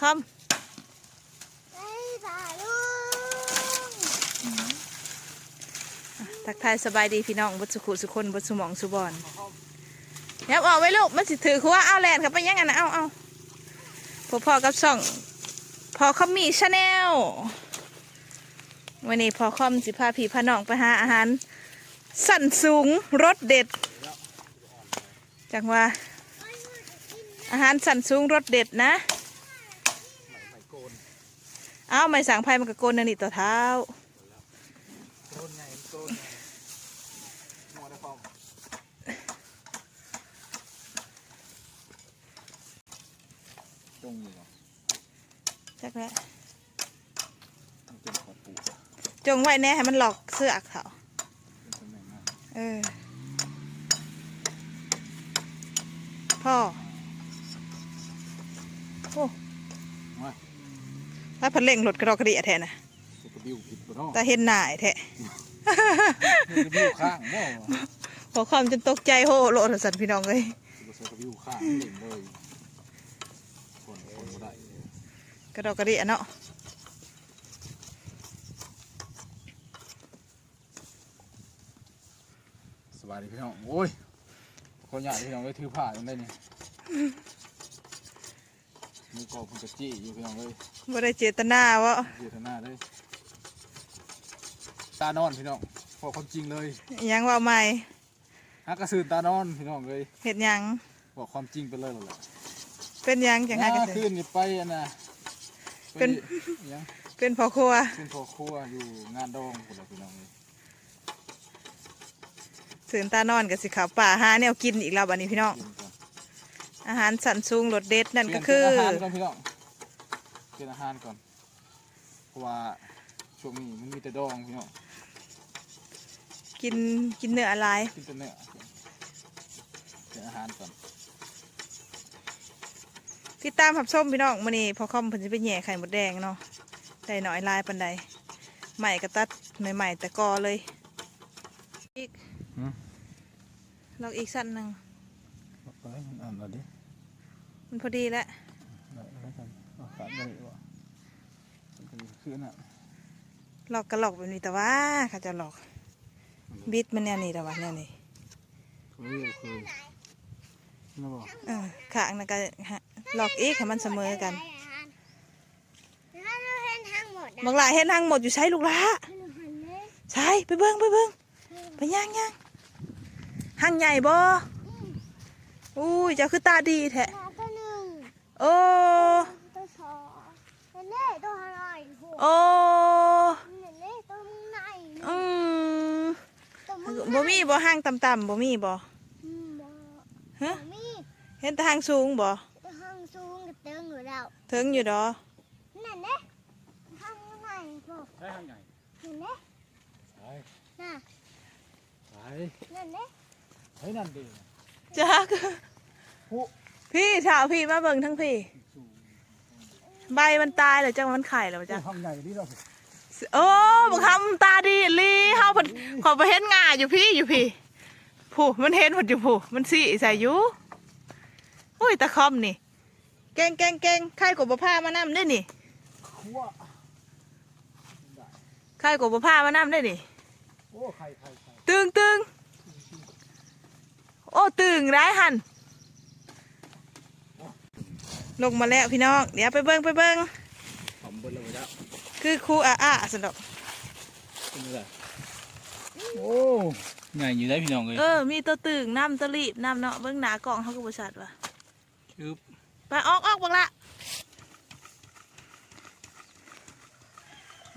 คอมไอ้ตาลุงทักทายสบายดีพี่น้องบดสุขุสุคนบดสุหมองสุบอนยับออกไว้ลูกมันสิถือคือว่าเอาแลนครับไปยังไงนะเอาเอาพอพอกับส่องพอคอมมีชาแนลวันนี้พอคอมสิพาพี่พาน้องไปหาอาหาร สั่นสูงรสเด็ดจังว่าอาหารสั่นสูงรสเด็ดนะ เอาไม่สั่งไพ่มันกระโกนนันนี่ต่อเท้าโกนไงโกนมัวได้ฟอมจงอยู่เหรอจักแล้วมันเป็นขอปูจงไว้แน่ให้มันหลอกเสื้อเขาตำแหน่งมาเออพ่อโอ้ ถ้าพันเล่งรถกระดอกกระเดียแท้นะจะกระบิ้วผิดปะเนาะตาเห็นหน่ายแท้จะกระบิ้วข้างเนาะพอความจนตกใจโหโลดสันพี่น้องเลยจะกระบิ้วข้างเล่งเลยคนคนบ่ได้กระดอกกระเดียเนาะสบายดีพี่น้องโอ้ยคนอยากพี่น้องเลยถือผ้ายังได้เนี่ย มือกอพุ่งกระจี้อยู่พี่น้องเลยบ่ได้เจตนาวะเยียดหน้าเลยตานอนพี่น้องพอความจริงเลยอิหยังว่าใหม่ฮักกระสือตานอนพี่น้องเลยเห็ดหยังบอกความจริงไปเลยหรอแหละเป็นหยังจังไงกันอ่าเถคือะนนี่ไปอันน่ะเป็นไปยังเป็นพ่อครัวเป็นพ่อครัวอยู่งานดองคนละพี่น้องเลยสืนตานอนกับสิขาวป่าหาแนวกินอีกแล้วบัดนี้พี่น้องกินก่ อนอาหารสันสูงรสเด็ดนั่นเปลี่ก็ยคือเป็นอาหารก่อนพี่น้องเป็นอาหารก่อนเพราะว่าช่วงนี้มันมีแต่ดองพี่น้องกินกินเนื้ออะไรกินแต่เนื้อเป็นอาหารก่อนที่ตามผับส้มพี่น้องมื้อนี้พอคอมเพิ่นสิไปแหย่ไข่มดแดงเนาะได้น้อยลายปานใดใหม่ก็ตัดใหม่ๆแต่กอเลยอีกลอกอีกสั้นหนึ่งไปมันอ่านเราดิ มันพอดีแล้วได้แล้วกันเอาขาดได้วะมันเป็นคือน่ะลอกก็ลอกแบบนี้แต่ว่าเขาจะหลอก บิดมันแนวนี้แต่ว่าแนวนี้เคยนะบอกเออขางนั่นก็ฮะลอกอีกให้มันเสมอกันแล้วเราเห็นทั้งหมดหลาเห็นทางหมดอยู่ใช้ลูกหละเราใช่ไปเบิ้งไปเบิ้งไปย่างย่างหางใหญ่บ่อุ้ยเจ้าคือตาดีแท้ งโอ้ตัวสองตัวเล่ตัวอะไรหัวโอ้เนี่ยเล่ตัวมึงไหนอืมตัวมึงบ่มีบ่ห้าง ต่ำๆบ่มีบ่อืมบ่ฮะมีเห็นแต่ห้างสูงบ่ตัวห้องสูงกับเติงอยู่แล้วถึงอยู่ดอนั่นเด้ห้องไหนพวกได้ทางใหญ่นั่นเด้ไปน่ะไปนั่นเด้เฮ้ยนั่นดีจักผู้พี่สาวพี่มาเบิ่งทั้งพี่ ใบมันตายแล้วจังมันไข่แล้วจ้าจ้ะทางใหญ่ดีเราโอ้บักคำตาดีอีหลีเฮาเพิ่นขอไปเห็นงาอยู่พี่อยู่พี่ผู้มันเห็นหมดอยู่ผู้มันสิใส่อยู่อุ้ยตะคอมนี่เก่งเก่งเก่งไข่กบผ้ามานำได้นี่ขั้วไข่กบผ้ามานำได้นี่โอ้ไข่ไข่ไข่ตึงตึงโอ้ตึงร้ายหัน ลงมาแล้วพี่น้อง เดี๋ยวไปเบิ้งไปเบิ้งหอมเบิ้ลเลยแล้วคือครูอาอาสนดอกเป็นไงโอ้ใหญ่อยู่ได้พี่น้องเลยเออ มีตัวตึงน้ำตัวรีบน้ำเนาะเบิ้งหนากล่องเขาก็บริษัทว่ะชืบไปออกออกบักละ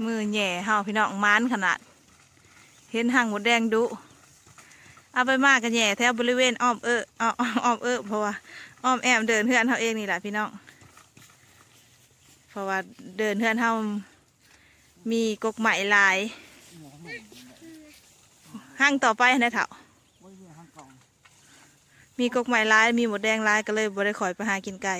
มือแหย่เฮาพี่น้องมานขนาด เห็นหางหมดแดงดุ เอาไปมากกันแย่แถวบริเวณอ้อมเอออ้อมอ้อมเออเพราะว่าอ้อมแอมเดินเพื่อนเขาเองนี่แหละพี่น้องเพราะว่าเดินเพื่อนเขามีกกไหมลายห้างต่อไปนะเถ่ามีกกไหมลายมีหมดแดงลายก็เลยบ่ได้ขอยไปหากินไก่